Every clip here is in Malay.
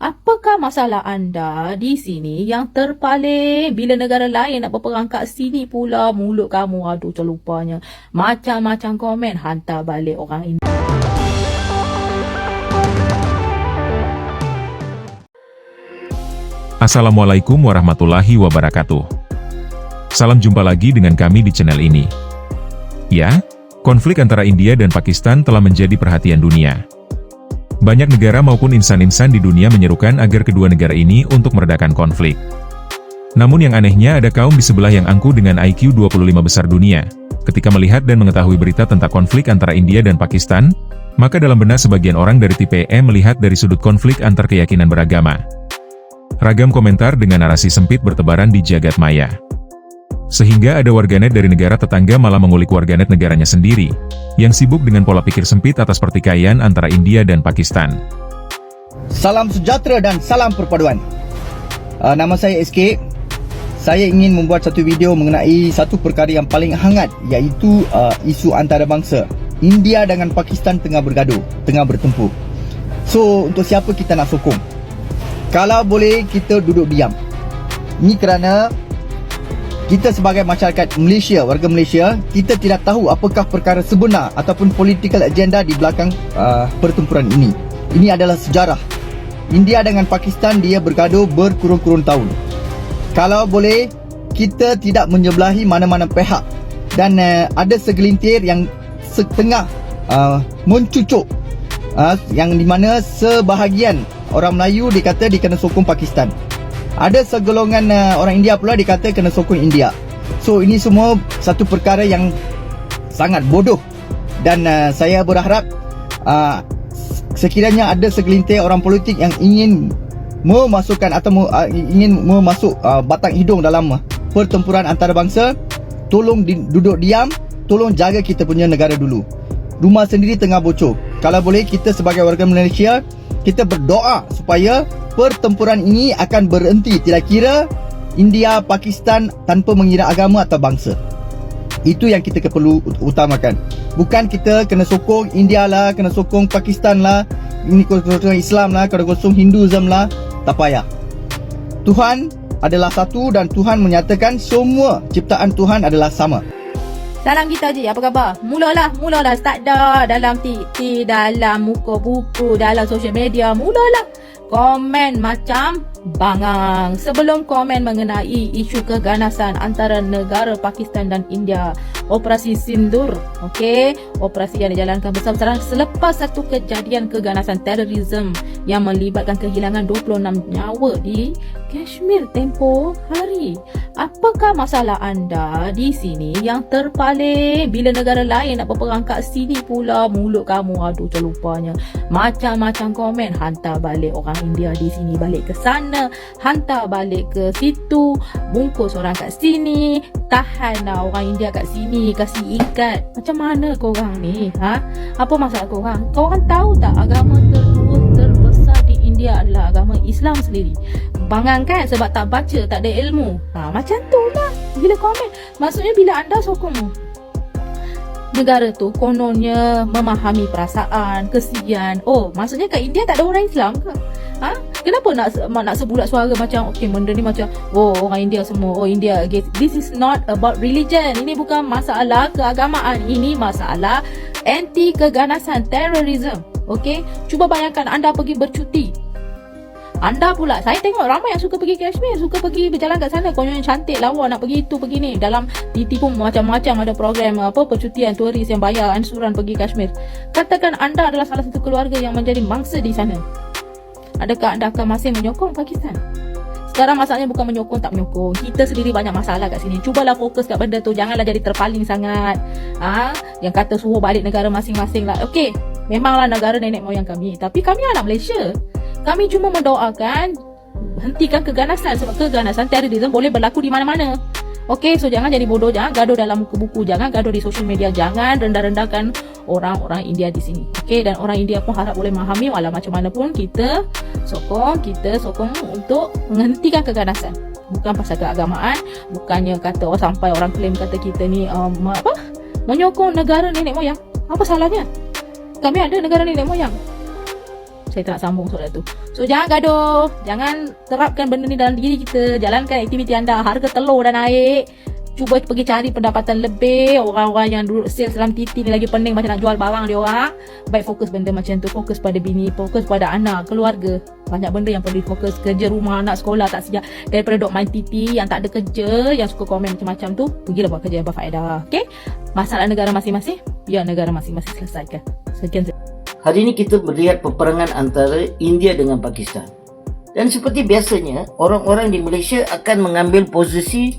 Apakah masalah anda di sini yang terpaling bila negara lain nak berperang kat sini pula mulut kamu aduh celupanya. Macam-macam komen hantar balik orang ini. Assalamualaikum warahmatullahi wabarakatuh. Salam jumpa lagi dengan kami di channel ini. Ya, konflik antara India dan Pakistan telah menjadi perhatian dunia. Banyak negara maupun insan-insan di dunia menyerukan agar kedua negara ini untuk meredakan konflik. Namun yang anehnya ada kaum di sebelah yang angku dengan IQ 25 besar dunia. Ketika melihat dan mengetahui berita tentang konflik antara India dan Pakistan, maka dalam benak sebagian orang dari tipe E melihat dari sudut konflik antar keyakinan beragama. Ragam komentar dengan narasi sempit bertebaran di jagat maya. Sehingga ada warganet dari negara tetangga malah mengulik warganet negaranya sendiri, yang sibuk dengan pola pikir sempit atas pertikaian antara India dan Pakistan. Salam sejahtera dan salam perpaduan. Uh, nama saya SK. Saya ingin membuat satu video mengenai satu perkara yang paling hangat iaitu uh, isu antarabangsa. India dengan Pakistan tengah bergaduh, tengah bertempur. So, untuk siapa kita nak sokong? Kalau boleh kita duduk diam. Ini kerana kita sebagai masyarakat Malaysia, warga Malaysia, kita tidak tahu apakah perkara sebenar ataupun political agenda di belakang uh, pertempuran ini. Ini adalah sejarah. India dengan Pakistan dia bergaduh berkurun-kurun tahun. Kalau boleh kita tidak menyebelahi mana-mana pihak dan uh, ada segelintir yang setengah uh, mencucuk uh, yang di mana sebahagian orang Melayu dikata dikena sokong Pakistan. Ada segolongan uh, orang India pula dikata kena sokong India. So ini semua satu perkara yang sangat bodoh. Dan uh, saya berharap uh, sekiranya ada segelintir orang politik yang ingin memasukkan atau uh, ingin memasuk uh, batang hidung dalam pertempuran antarabangsa tolong di, duduk diam tolong jaga kita punya negara dulu. Rumah sendiri tengah bocor. Kalau boleh kita sebagai warga Malaysia kita berdoa supaya pertempuran ini akan berhenti tidak kira India, Pakistan tanpa mengira agama atau bangsa. Itu yang kita perlu utamakan. Bukan kita kena sokong India lah, kena sokong Pakistan lah, ini kena Islam lah, kena sokong Hinduism lah, tak payah. Tuhan adalah satu dan Tuhan menyatakan semua ciptaan Tuhan adalah sama. Salam kita je, apa khabar? Mulalah, mulalah start dah dalam TikTok, dalam muka buku, dalam social media, mulalah komen macam bangang. Sebelum komen mengenai isu keganasan antara negara Pakistan dan India, Operasi Sindur, okey, operasi yang dijalankan besar-besaran selepas satu kejadian keganasan terorisme yang melibatkan kehilangan 26 nyawa di Kashmir tempoh hari. Apakah masalah anda di sini yang terpaling bila negara lain nak berperang kat sini pula mulut kamu aduh terlupanya. Macam-macam komen hantar balik orang India di sini balik ke sana, hantar balik ke situ, bungkus orang kat sini, tahan lah orang India kat sini, kasih ikat. Macam mana korang ni? Ha? Apa masalah korang? Korang tahu tak agama tertua terbesar di India adalah agama Islam sendiri bangang kan? Sebab tak baca tak ada ilmu. Ha, macam tu lah. Bila komen maksudnya bila anda sokong negara tu kononnya memahami perasaan kesian. Oh maksudnya kat India tak ada orang Islam ke? Ha? Kenapa nak nak sebulat suara macam okey benda ni macam oh orang India semua oh India okay. this is not about religion. Ini bukan masalah keagamaan. Ini masalah anti keganasan terorisme okey? Cuba bayangkan anda pergi bercuti anda pula Saya tengok ramai yang suka pergi Kashmir Suka pergi berjalan kat sana. Kononnya cantik lawa Nak pergi tu pergi ni. Dalam TT pun macam-macam Ada program apa Percutian turis yang bayar Ansuran pergi Kashmir. Katakan anda adalah salah satu keluarga Yang menjadi mangsa di sana. Adakah anda akan masih menyokong Pakistan? Sekarang masalahnya bukan menyokong tak menyokong. Kita sendiri banyak masalah kat sini. Cubalah fokus kat benda tu Janganlah jadi terpaling sangat. Ha? Yang kata suruh balik negara masing-masing lah. Okay Memanglah negara nenek moyang kami. Tapi kami anak Malaysia kami cuma mendoakan hentikan keganasan sebab keganasan terorisme boleh berlaku di mana-mana. Okey, so jangan jadi bodoh, jangan gaduh dalam muka buku, jangan gaduh di social media, jangan rendah-rendahkan orang-orang India di sini. Okey, dan orang India pun harap boleh memahami walau macam mana pun kita sokong, kita sokong untuk menghentikan keganasan. Bukan pasal keagamaan, bukannya kata oh sampai orang klaim kata kita ni um, apa? Menyokong negara nenek moyang. Apa salahnya? Kami ada negara nenek moyang Saya tak sambung soalan tu. So jangan gaduh, jangan terapkan benda ni dalam diri kita, jalankan aktiviti anda. Harga telur dah naik. Cuba pergi cari pendapatan lebih. Orang-orang yang duduk sales dalam titi ni lagi pening macam nak jual barang dia orang. Baik fokus benda macam tu. Fokus pada bini. Fokus pada anak, keluarga. Banyak benda yang perlu fokus Kerja rumah, anak sekolah tak sejak Daripada duk main titi Yang tak ada kerja Yang suka komen macam-macam tu Pergilah buat kerja yang berfaedah. Okay Masalah negara masing-masing Biar negara masing-masing selesaikan. Sekian Hari ini kita melihat peperangan antara India dengan Pakistan. Dan seperti biasanya, orang-orang di Malaysia akan mengambil posisi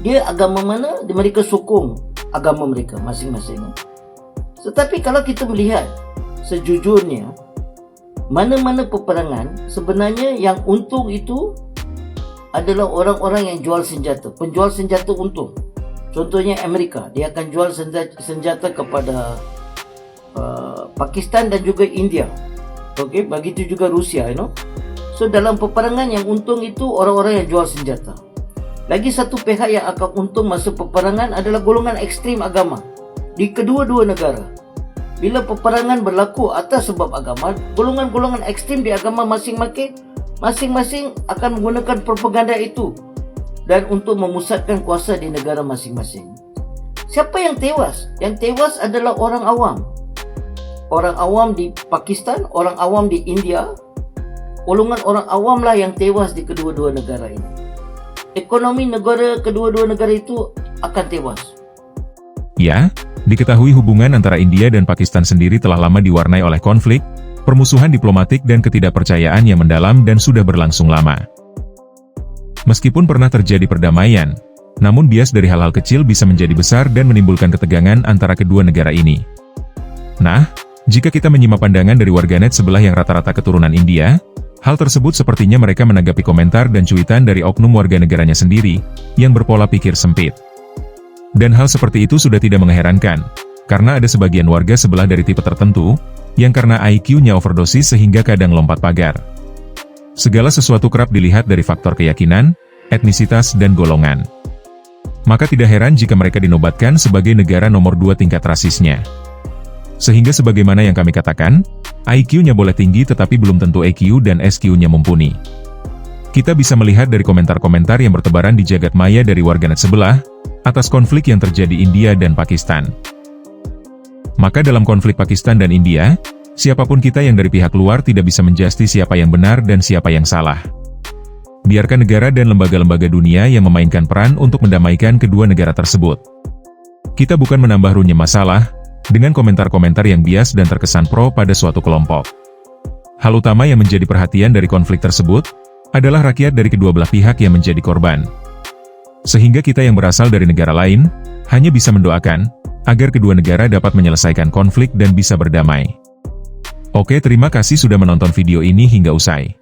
dia agama mana, mereka sokong agama mereka masing-masing. Tetapi kalau kita melihat sejujurnya, mana-mana peperangan sebenarnya yang untung itu adalah orang-orang yang jual senjata. Penjual senjata untung. Contohnya Amerika, dia akan jual senjata kepada uh, Pakistan dan juga India. Okey, begitu juga Rusia, you know. So dalam peperangan yang untung itu orang-orang yang jual senjata. Lagi satu pihak yang akan untung masa peperangan adalah golongan ekstrim agama di kedua-dua negara. Bila peperangan berlaku atas sebab agama, golongan-golongan ekstrim di agama masing-masing masing-masing akan menggunakan propaganda itu dan untuk memusatkan kuasa di negara masing-masing. Siapa yang tewas? Yang tewas adalah orang awam. Orang awam di Pakistan, orang awam di India, golongan orang awam lah yang tewas di kedua-dua negara ini ekonomi negara kedua-dua negara itu akan tewas. Ya, diketahui hubungan antara India dan Pakistan sendiri telah lama diwarnai oleh konflik, permusuhan diplomatik dan ketidakpercayaan yang mendalam dan sudah berlangsung lama. Meskipun pernah terjadi perdamaian, namun bias dari hal-hal kecil bisa menjadi besar dan menimbulkan ketegangan antara kedua negara ini. Nah, jika kita menyimak pandangan dari warganet sebelah yang rata-rata keturunan India, Hal tersebut sepertinya mereka menanggapi komentar dan cuitan dari oknum warga negaranya sendiri, yang berpola pikir sempit. Dan hal seperti itu sudah tidak mengherankan, karena ada sebagian warga sebelah dari tipe tertentu, yang karena IQ-nya overdosis sehingga kadang lompat pagar. Segala sesuatu kerap dilihat dari faktor keyakinan, etnisitas dan golongan. Maka tidak heran jika mereka dinobatkan sebagai negara nomor dua tingkat rasisnya. Sehingga sebagaimana yang kami katakan, IQ-nya boleh tinggi tetapi belum tentu EQ dan SQ-nya mumpuni. Kita bisa melihat dari komentar-komentar yang bertebaran di jagat maya dari warganet sebelah, atas konflik yang terjadi India dan Pakistan. Maka dalam konflik Pakistan dan India, siapa pun kita yang dari pihak luar tidak bisa menjasti siapa yang benar dan siapa yang salah. Biarkan negara dan lembaga-lembaga dunia yang memainkan peran untuk mendamaikan kedua negara tersebut. Kita bukan menambah runyam masalah, dengan komentar-komentar yang bias dan terkesan pro pada suatu kelompok. Hal utama yang menjadi perhatian dari konflik tersebut, adalah rakyat dari kedua belah pihak yang menjadi korban. Sehingga kita yang berasal dari negara lain, hanya bisa mendoakan, agar kedua negara dapat menyelesaikan konflik dan bisa berdamai. Oke terima kasih sudah menonton video ini hingga usai.